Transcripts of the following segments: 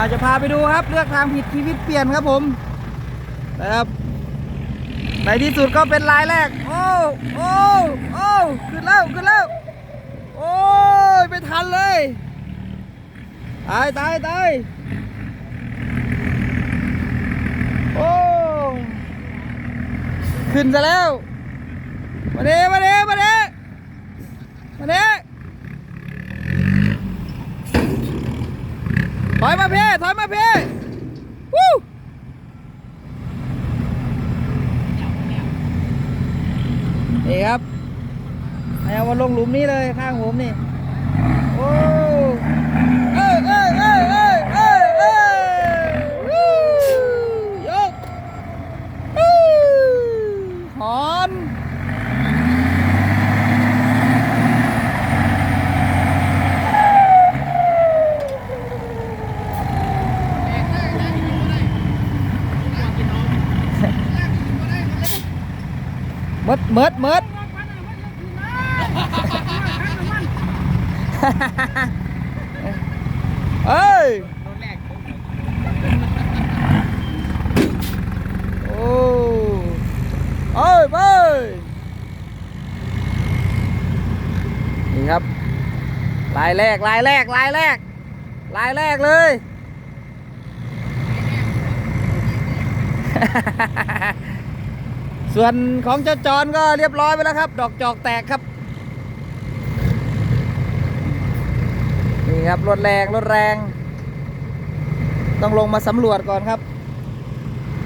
าจะพาไปดูครับ เลือกทางผิดชีวิตเปลี่ยนครับผมนะครับในที่สุดก็เป็นลายแรก โอ้โอ้โอ้ขึ้นแล้วขึ้นแล้ว โอ้ยไม่ทันเลยตายตายตายโอ้ขึ้นซะแล้วมาเด้มาเด้มาเด้มาเด้ ถอยมาเพ่ถอยมาเพ่วู้นี่ครับให้เอามาลงหลุมนี้เลยข้างผมนี่ โอ้เอ้ยเอ้ยเอ้ยเอ้ยเอ้ยเอ้ยวู้ยกวู้หอน มดมดมดเอ้ยโอ้เอ้ยไปนี่ครับลายแรกลายแรกลายแรกลายแรกเลย ส่วนของเจ้าจอนก็เรียบร้อยไปแล้วครับ ดอกจอกแตกครับนี่ครับรถแรงรถแรง ต้องลงมาสำรวจก่อนครับ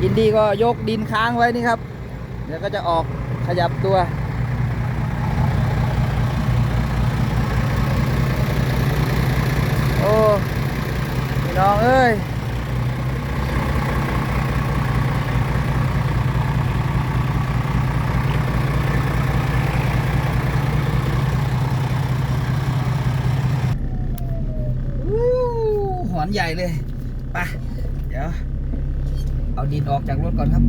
อินดี้ก็ยกดินค้างไว้นี่ครับ เดี๋ยวก็จะออกขยับตัวโอ้พี่น้องเอ้ย อู้ห อนใหญ่เลยไปเดี๋ยว เอาดินออกจากรถก่อนครับ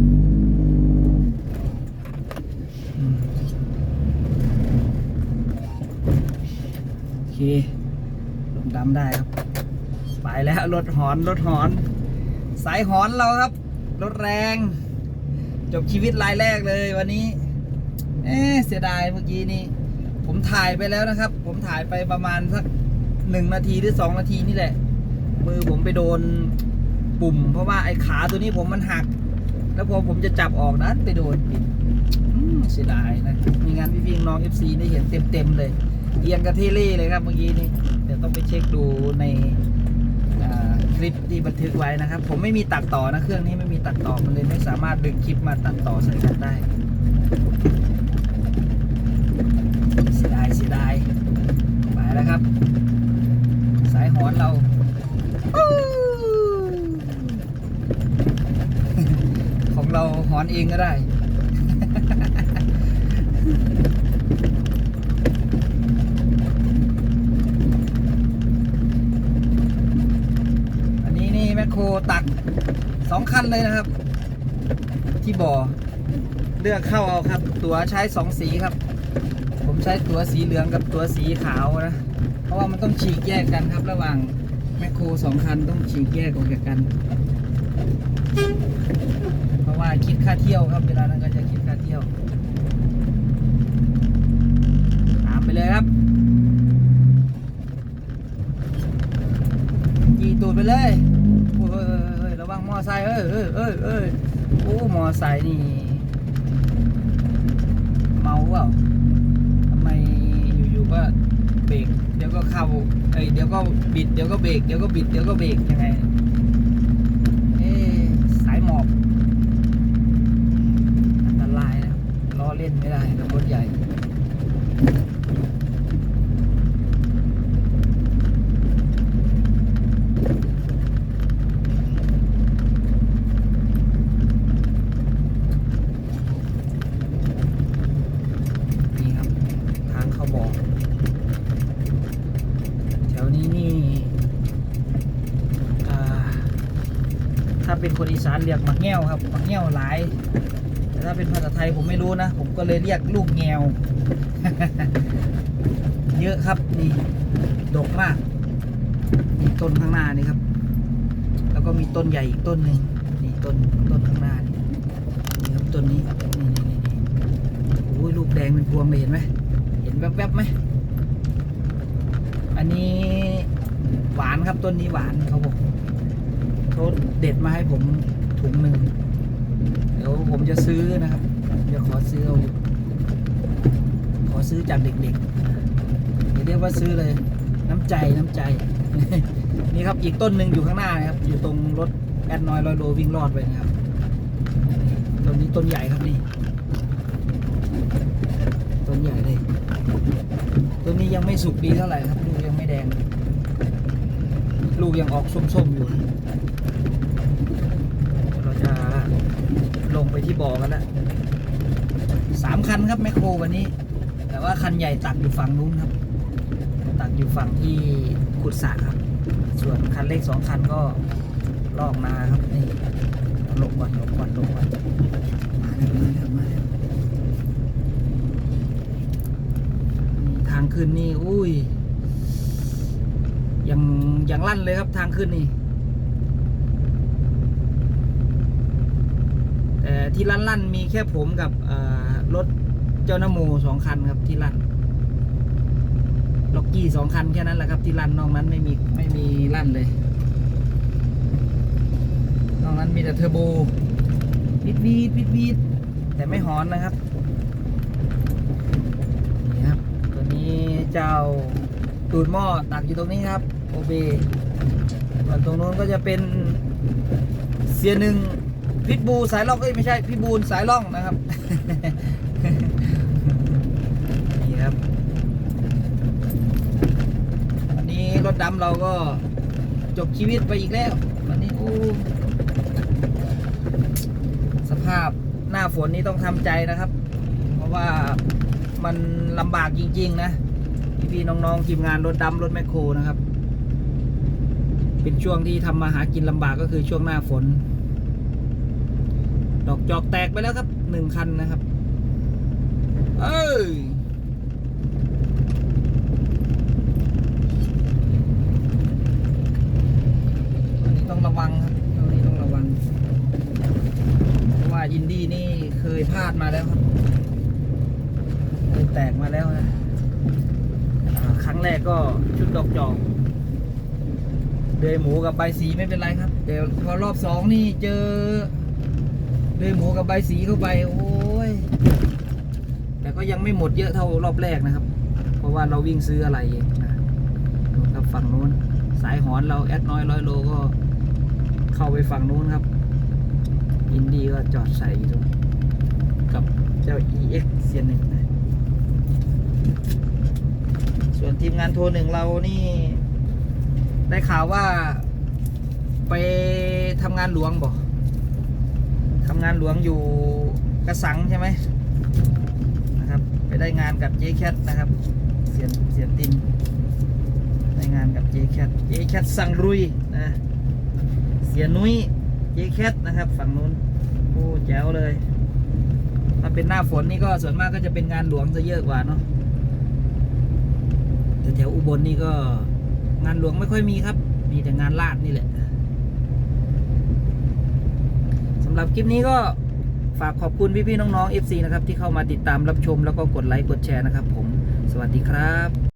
โอเคลงดำได้ครับ ไปแล้วรถหอนรถหอน สายหอนเราครับ รถแรง จบชีวิตรายแรกเลยวันนี้ เอ๊เสียดายเมื่อกี้นี้ ผมถ่ายไปแล้วนะครับ ผมถ่ายไปประมาณสักหนึ่งนาทีหรือสองนาทีนี่แหละ มือผมไปโดนปุ่ม เพราะว่าไอ้ขาตัวนี้ผมมันหัก แล้วพอผมจะจับออกนั้นไปโดนปิดเสียดายนะ มีงานพี่พี่น้องเอฟซีได้เห็นเต็มๆเลยเอียงกระเทเล่เลยครับเมื่อกี้นี้เดี๋ยวต้องไปเช็คดูในคลิปที่บันทึกไว้นะครับ ผมไม่มีตัดต่อนะเครื่องนี้ไม่มีตัดต่อมันเลยไม่สามารถดึงคลิปมาตัดต่อใส่กันได้เสียดายเสียดายไปแล้วครับ สายหอนเรา อู้ ของ เราหอนเองก็ได้ อันนี้นี่แมคโครตักสองคันเลยนะครับ ที่บ่อเลือกเข้าเอาครับ ตัวใช้สองสีครับ ผมใช้ตัวสีเหลืองกับตัวสีขาวนะ เพราะว่ามันต้องฉีกแยกกันครับ ระหว่างแมคโครสองคันต้องฉีกแยกออกจากกันาคิดค่าเที่ยวครับ เวลานั้นก็จะคิดค่าเที่ยว ตามไปเลยครับขี่ตูดไปเลยโอ้ยเฮ้ยเฮ้ยระวังมอไซค์เอ้ยเอ้ยเอ้ยเอ้ยโอ้มอไซค์นี่ เมาเปล่าทำไมอยู่ๆก็เบรกเดี๋ยวก็เข้าเอ้ยเดี๋ยวก็บิดเดี๋ยวก็เบรกเดี๋ยวก็บิดเดี๋ยวก็เบรกยังไง เอ๊ะสายหมอบอันตรายนะครับล้อเล่น ไม่ได้กับรถใหญ่นี่ครับทางเข้าบอกแถวนี้นี่ถ้าเป็นคนอีสานเรียกหมักแง่วครับหมักแง่วหลาย ถ้าเป็นภาษาไทยผมไม่รู้นะ ผมก็เลยเรียกลูกแงว เยอะครับนี่ดกมากนี่ต้นข้างหน้านี่ครับ แล้วก็มีต้นใหญ่อีกต้นหนึ่งนี่ต้นต้นข้างหน้านี่นี่ครับต้นนี้นี่นี่นี่นี่โอ้ยลูกแดงเป็นพวงเลยเห็นไหมเห็นแวบๆไหมอันนี้หวานครับต้นนี้หวานเขาบอกเขาเด็ดมาให้ผมถุงหนึ่ง เดี๋ยวผมจะซื้อนะครับเดี๋ยวขอซื้อเอาขอซื้อจากเด็กๆอย่าเรียกว่าซื้อเลย น้ำใจน้ำใจ นี่ครับอีกต้นหนึ่งอยู่ข้างหน้านะครับ อยู่ตรงรถแอดนอยลอยโลวิ่งรอดไปนะครับต้นนี้ต้นใหญ่ครับนี่ต้นใหญ่เลยต้นนี้ยังไม่สุกดีเท่าไหร่ครับลูกยังไม่แดง ลูกยังออกส้มๆอยู่นะเดี๋ยวเราจะลง ไปที่บ่อกันแล้วสามคันครับแมคโครวันนี้ แต่ว่าคันใหญ่ตักอยู่ฝั่งนู้นครับ ตักอยู่ฝั่งที่ขุดสระครับ ส่วนคันเล็กสองคันก็ลอกนาครับนี่หลบก่อนหลบก่อนหลบก่อนมาแล้วมาแล้วมาแล้วทางขึ้นนี่อุ้ยยังยังลั่นเลยครับทางขึ้นนี่ แต่ ที่ลั่นลั่นมีแค่ผมกับรถเจ้าหน้าโมสองคันครับที่ลั่นล็อกกี้สองคันแค่นั้นแหละครับที่ลั่นนอกนั้นไม่มีไม่มีลั่นเลย นอกนั้นมีแต่เทอร์โบวิดวีดวิดวีดแต่ไม่หอนนะครับนี่ครับ ตัวนี้เจ้าตูดหม้อตักอยู่ตรงนี้ครับโอเบส่วนตรงนู้นก็จะเป็นเสียหนึ่ง พิทบูสายล่องเอ้ยไม่ใช่พิบูลสายล่องนะครับนี่ครับวันนี้รถดำเราก็จบชีวิตไปอีกแล้ววันนี้โอ้สภาพหน้าฝนนี้ต้องทำใจนะครับ เพราะว่ามันลำบากจริง ๆ นะพี่ๆน้องๆทีมงานรถดำรถแมคโครนะครับ เป็นช่วงที่ทำมาหากินลำบากก็คือช่วงหน้าฝน ดอกจอกแตกไปแล้วครับหนึ่งคันนะครับ เอ้ยตรงนี้ต้องระวังครับตรงนี้ต้องระวัง เพราะว่าอินดี้นี่เคยพลาดมาแล้วครับ เคยแตกมาแล้วนะครั้งแรกก็ชุดดอกจอกเดยหมูกับใบสีไม่เป็นไรครับแต่พอรอบสองนี่เจอ กับใบสีเข้าไป โอ้ย แต่ก็ยังไม่หมดเยอะเท่ารอบแรกนะครับ เพราะว่าเราวิ่งซื้ออะไรเองนะครับฝั่งนู้น สายหอนเราแอดน้อยร้อยโลก็เข้าไปฝั่งนู้นครับ อินดี้ก็จอดใส่อยู่ตรงกับเจ้า EX เซียนหนึ่งนะส่วนทีมงานโทรหนึ่งเรานี่ ได้ข่าวว่าไปทำงานหลวงบ่ ทำงานหลวงอยู่กระสังใช่ไหมนะครับ ไปได้งานกับเจ๊แคทนะครับ เสียนเสียนตินได้งานกับ j c a t j c a t สั่งรุยนะเสียนุ้ย j c a t นะครับ ฝั่งนู้นโอ้แจ๋วเลยถ้าเป็นหน้าฝนนี่ก็ส่วนมากก็จะเป็นงานหลวงจะเยอะกว่าเนาะแต่แถวอุบลนี่ก็งานหลวงไม่ค่อยมีครับ มีแต่งานลาดนี่แหละสำ หรับคลิปนี้ก็ฝากขอบคุณพี่ๆน้องๆ FC นะครับที่เข้ามาติดตามรับชมแล้วก็กดไลค์กดแชร์นะครับผม สวัสดีครับ